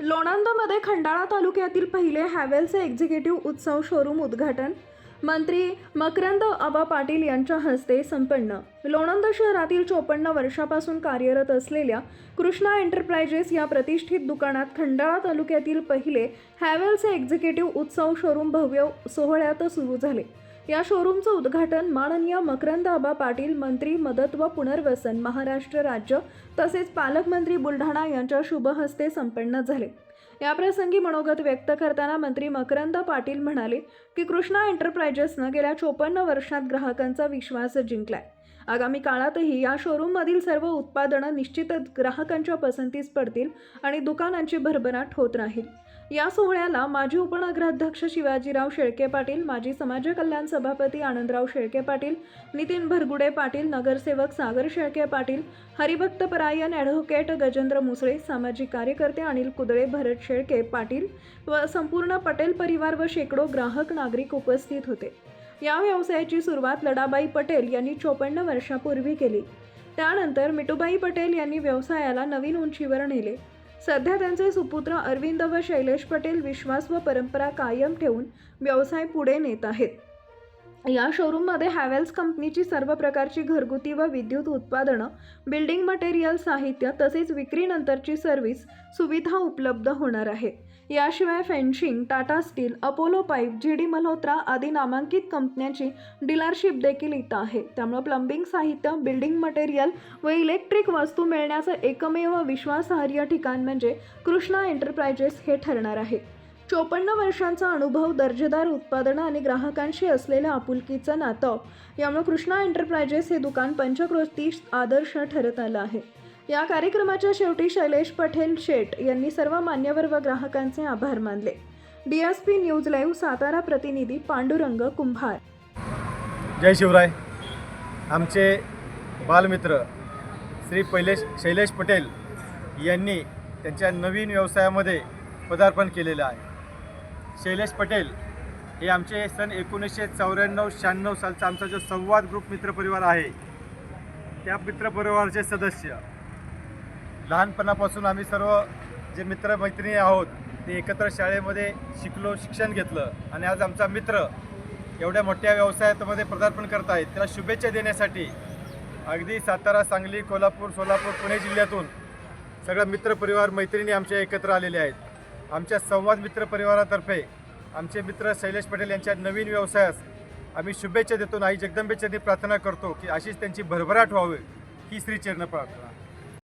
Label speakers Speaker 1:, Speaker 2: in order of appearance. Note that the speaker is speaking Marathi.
Speaker 1: लोणंदमध्ये खंडाळा तालुक्यातील पहिले हॅवेलचे एक्झिक्युटिव्ह उत्सव शोरूम उद्घाटन. मंत्री मकरंद आबा पाटील यांच्या हस्ते संपन्न. लोणंद शहरातील चोपन्न वर्षापासून कार्यरत असलेल्या कृष्णा एंटरप्राइजेस या प्रतिष्ठित दुकानात खंडाळा तालुक्यातील पहिले हॅवेलचे एक्झिक्युटिव्ह उत्सव शोरूम भव्य सोहळ्यात सुरू झाले. या शोरूमचं उद्घाटन माननीय मकरंदाबा पाटील मंत्री मदत व पुनर्वसन महाराष्ट्र राज्य तसेच पालकमंत्री बुलढाणा यांच्या शुभहस्ते संपन्न झाले. याप्रसंगी मनोगत व्यक्त करताना मंत्री मकरंद पाटील म्हणाले की कृष्णा एंटरप्राइजेसनं गेल्या चोपन्न वर्षात ग्राहकांचा विश्वास जिंकलाय. आगामी काळातही या शोरूममधील सर्व उत्पादनं निश्चितच ग्राहकांच्या पसंतीस पडतील आणि दुकानांची भरभराट होत राहील. या सोहळ्याला माजी उपनगराध्यक्ष शिवाजीराव शेळके पाटील माजी समाज कल्याण सभापती आनंदराव शेळके पाटील नितीन भरगुडे पाटील नगरसेवक सागर शेळके पाटील हरिभक्त परायण ॲडव्होकेट गजेंद्र मुसळे सामाजिक कार्यकर्ते अनिल कुदळे भरत शेळके पाटील व संपूर्ण पटेल परिवार व शेकडो ग्राहक नागरिक उपस्थित होते. या व्यवसायाची सुरुवात लडाबाई पटेल यांनी चोपन्न वर्षापूर्वी केली. त्यानंतर मिठूबाई पटेल यांनी व्यवसायाला नवीन उंचीवर नेले. सध्या त्यांचे सुपुत्र अरविंद व शैलेश पटेल विश्वास व परंपरा कायम ठेवून व्यवसाय पुढे नेत आहेत. या शोरूममध्ये हॅवेल्स कंपनीची सर्व प्रकारची घरगुती व विद्युत उत्पादनं बिल्डिंग मटेरियल साहित्य तसेच विक्रीनंतरची सर्व्हिस सुविधा उपलब्ध होणार आहे. याशिवाय fencing Tata steel Apollo pipe G D Malhotra आदी नामांकित कंपन्यांची डीलरशिप देखील इथं आहे. त्यामुळे प्लंबिंग साहित्य बिल्डिंग मटेरियल व इलेक्ट्रिक वस्तू मिळण्याचं एकमेव विश्वासार्ह ठिकाण म्हणजे कृष्णा एंटरप्राइजेस हे ठरणार आहे. चोपन्न वर्षांचा अनुभव दर्जेदार उत्पादनं आणि ग्राहकांशी असलेलं आपुलकीचं नातं. यामुळे कृष्णा एंटरप्राइजेस हे दुकान पंचक्रोती आदर्श ठरत आलं आहे. या कार्यक्रमाच्या शेवटी शैलेश पटेल शेट यांनी सर्व मान्यवर व ग्राहकांचे आभार मानले. D S P news live Satara प्रतिनिधी पांडुरंग कुंभार.
Speaker 2: जय शिवराय. आमचे बालमित्र श्री पैलेश शैलेश पटेल यांनी त्यांच्या नवीन व्यवसायामध्ये पदार्पण केलेलं आहे. शैलेश पटेल हे आमचे सन एकोणीसशे चौऱ्याण्णव शहाण्णव सालचा आमचा जो संवाद ग्रुप मित्रपरिवार आहे त्या मित्रपरिवाराचे सदस्य. लहानपणापासून आम्ही सर्व जे मित्रमैत्रिणी आहोत ते एकत्र शाळेमध्ये शिकलो शिक्षण घेतलं आणि आज आमचा मित्र एवढ्या मोठ्या व्यवसायामध्ये पदार्पण करत आहेत त्याला शुभेच्छा देण्यासाठी अगदी सातारा सांगली कोल्हापूर सोलापूर पुणे जिल्ह्यातून सगळं मित्रपरिवार मैत्रिणी आमच्या एकत्र आलेले आहेत. आमच्या संवाद मित्र परिवारातर्फे आमचे मित्र शैलेश पटेल यांच्या नवीन व्यवसायास आम्ही शुभेच्छा देतो आई जगदंबेच्या प्रार्थना करतो की अशीच त्यांची भरभराट व्हावी ही श्री चरण प्रार्थना.